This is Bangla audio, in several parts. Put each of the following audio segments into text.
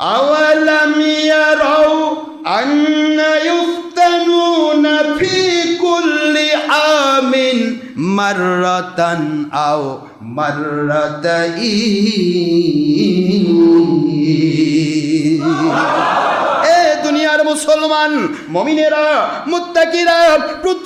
أولم يروا أن يفتنون في كل عام مرة أو مرتين এ দুনিয়ার মুসলমান মমিনেরা মুত্তাকিরা প্রতি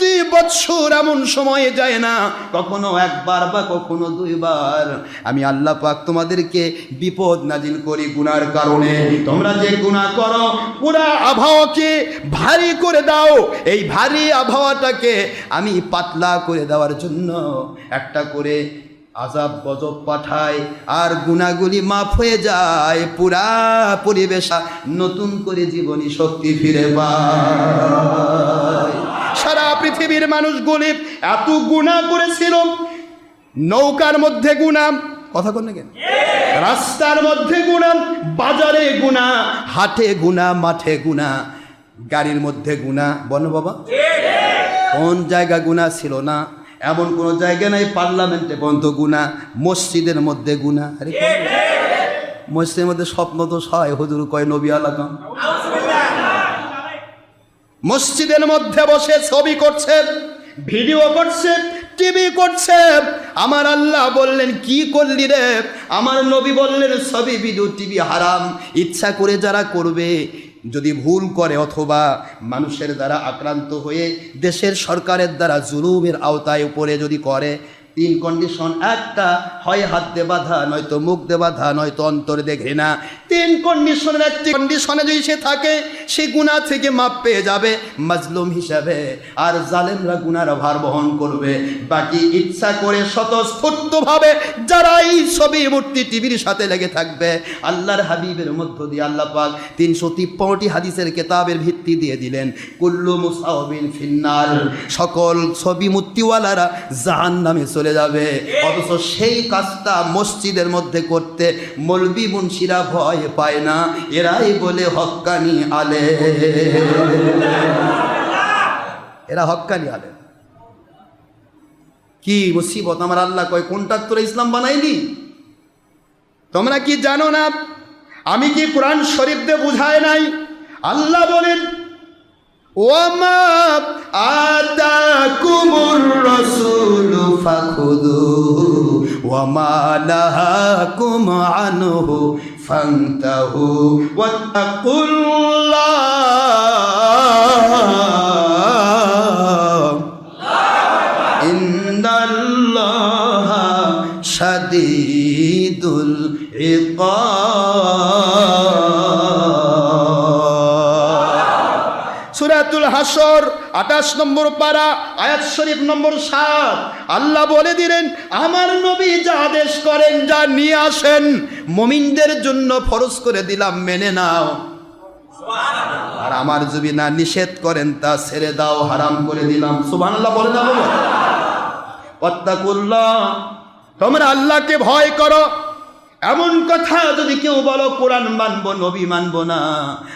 বৎসর এমন সময়ে যায় না। কখনো একবার বা কখনো দুইবার। আমি আল্লাহ পাক তোমাদেরকে বিপদ নাজিল করি গুনার কারণে। তোমরা যে গুনাহ করো, পুরা আবহাওয়াকে ভারী করে দাও। এই ভারী আবহাওয়াটাকে আমি পাতলা করে দেওয়ার জন্য একটা করে আজাব গজব পাঠায় আর গুণাগুলি মাফ হয়ে যায়, পুরা পরিবেশ নতুন করে জীবনী শক্তি ফিরে পায়। সারা পৃথিবীর মানুষগুলি এত গুণা করেছিল। নৌকার মধ্যে গুণা, কথা কোন কেন? রাস্তার মধ্যে গুণা, বাজারে গুণা, হাটে গুণা, মাঠে গুণা, গাড়ির মধ্যে গুণা, বল বাবা। কোন জায়গা গুণা ছিল না, এমন কোনো জায়গা নাই, পার্লামেন্টে পর্যন্ত গুণা, মসজিদের মধ্যে গুণা। আরে মসজিদের মধ্যে স্বপ্ন তো সয়, হুজুর কয় নবী আলাকাম মসজিদের মধ্যে বসে ছবি করছে, ভিডিও করছে, টিভি করছে। আমার আল্লাহ বললেন, কি করলি রে? আমার নবী বললেন, ছবি, ভিডিও, টিভি হারাম। ইচ্ছা করে যারা করবে, যদি ভুল করে অথবা মানুষের দ্বারা আক্রান্ত হয়ে দেশের সরকারের দ্বারা জুলুমের আওতায় উপরে যদি করে তিন কন্ডিশন একটা হয় হাত দে বাধা, নয়তো মুখ দে বাধা, নয়তো অন্তর দেখে না তিন কন্ডিশনের একটি কন্ডিশনে যদি সে থাকে, সে গুণা থেকে মাপ পেয়ে যাবে মাজলুম হিসাবে। আর জালেমরা গুনার ভার বহন করবে। বাকি ইচ্ছা করে স্বতঃস্ফূর্তভাবে যারা এই ছবি, মূর্তি, টিভির সাথে লেগে থাকবে, আল্লাহর হাবিবের মধ্য দিয়ে আল্লাহ পাক তিনশো তিপ্পনটি হাদিসের কেতাবের ভিত্তি দিয়ে দিলেন, কুল্লু মুসাহবিন ফিন্নার। সকল ছবি, মূর্তিওয়ালারা জাহান নামে চলে যাবে। অথচ সেই কাজটা মসজিদের মধ্যে করতে মলবি মুন্সিরা ভয় পায় না। এরাই বলে হক্কানি আলে। এরা হক্কানি আলে। কি মুসিবত? আমার আল্লাহ কয়, কোনটা তোরা ইসলাম বানাইনি তোমরা কি জানো না? আমি কি কোরআন শরীফ দিয়ে বুঝায় নাই? আল্লাহ বলেন ওয়ামা আতাকুমুর রাসূল ফাখুদুহু ওয়ামা নাহাকুম আনহু ফান্তাহু ওয়াত্তাকুল্লাহ। ইন্নাল্লাহা শাদীদুল ইকাব হাসর আঠাশ নম্বর পারা আয়াত শরীফ নম্বর সাত। আল্লাহ বলে দিলেন আমার নবী যা আদেশ করেন যা নিয়ে আসেন মমিনদের জন্য ফরজ করে দিলাম মেনে নাও। আর আমার যদি না নিষেধ করেন তা ছেড়ে দাও হারাম করে দিলাম। সুবহানাল্লাহ বলে না বলো অত্যাকুল্লাহ তোমরা আল্লাহকে ভয় করো। এমন কথা যদি কেউ বলো, কোরআন মানব, নবী মানব না।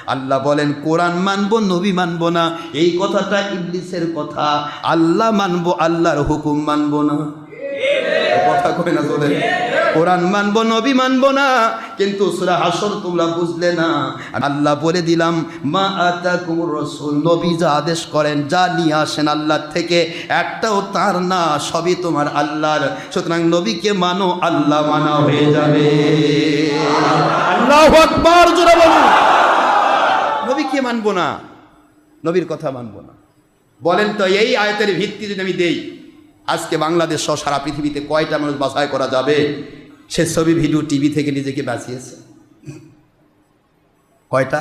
আল্লাহ বলেন, কোরআন মানব, নবী মানব না। এই কথাটা ইংলিশের কথা। আল্লাহ মানব, আল্লাহর হুকুম মানব না। কথা কই না তোদের কোরআন মানবো, নবী মানবো না, কিন্তু সুরা হাসর তোমরা বুঝলে না। আল্লাহ বলে দিলাম, মা আতাকুমুর রাসূল, নবী যা আদেশ করেন, যা নিয়ে আসেন আল্লাহ থেকে, একটাও তার না, সবই তোমার আল্লাহর। সুতরাং নবীকে মানো, আল্লাহ মানা হয়ে যাবে। আল্লাহু আকবার, জোরে বলুন। নবীকে মানবো না? নবীর কথা মানবো না। বলেন তো, এই আয়তের ভিত্তি যদি আমি দেই আজকে বাংলাদেশ সহ সারা পৃথিবীতে কয়টা মানুষ বাছাই করা যাবে? সে ছবি, ভিডিও, টিভি থেকে নিজেকে বাঁচিয়েছে। কয়টা?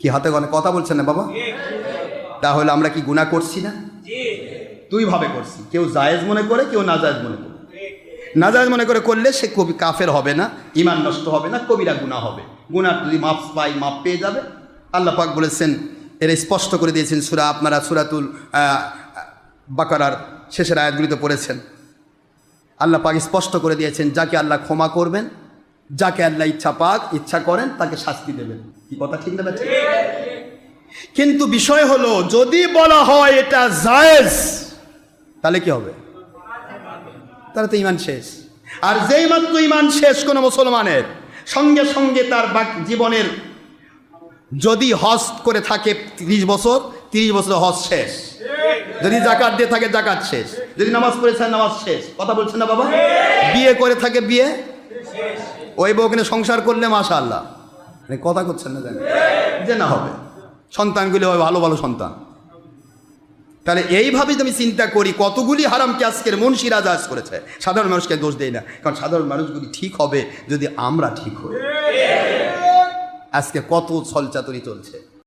কি হাতে গনে কথা বলছেন না বাবা? তাহলে আমরা কি গুণা করছি না? দুই ভাবে করছি। কেউ জায়েজ মনে করে, কেউ নাজায়েজ মনে করে। নাজায়েজ মনে করে করলে সে কবি কাফের হবে না ইমান নষ্ট হবে না, কবিরা গুণা হবে। গুণার যদি মাপ পাই মাপ পেয়ে যাবে। আল্লাহ পাক বলেছেন, এর স্পষ্ট করে দিয়েছেন সুরা আপনারা সুরাতুল বাকারার শেষের আয়াতগুলিতে পড়েছেন। আল্লাহ পাক স্পষ্ট করে দিয়েছেন, যাকে আল্লাহ ক্ষমা করবেন, যাকে আল্লাহ ইচ্ছা পাক, ইচ্ছা করেন, তাকে শাস্তি দেবেন। কি কথা ঠিক না কিন্তু বিষয় হলো, যদি বলা হয় এটা জায়েজ, তাহলে কি হবে? তাহলে তো ইমান শেষ। আর যেই মাত্র ইমান শেষ কোনো মুসলমানের, সঙ্গে সঙ্গে তার বাকি জীবনের, যদি হজ করে থাকে তিরিশ বছর তিরিশ বছর হজ শেষ। যদি জাকাত দিয়ে থাকে, জাকাত শেষ। যদি নামাজ পড়েছে নামাজ শেষ। কথা বলছেন না বাবা? বিয়ে করে থাকে, বিয়ে? ওই বউকে সংসার করলে মাশা আল্লাহ মানে কথা করছেন না জানি। যে না হবে। সন্তানগুলি হবে ভালো ভালো সন্তান। তাহলে এইভাবে যদি আমি চিন্তা করি, কতগুলি হারামকে আজকের মুন্সি রাজা আজ করেছে? সাধারণ মানুষকে দোষ দেই না। কারণ সাধারণ মানুষগুলি ঠিক হবে যদি আমরা ঠিক হই। আজকে কত ছলচাতুরি চলছে।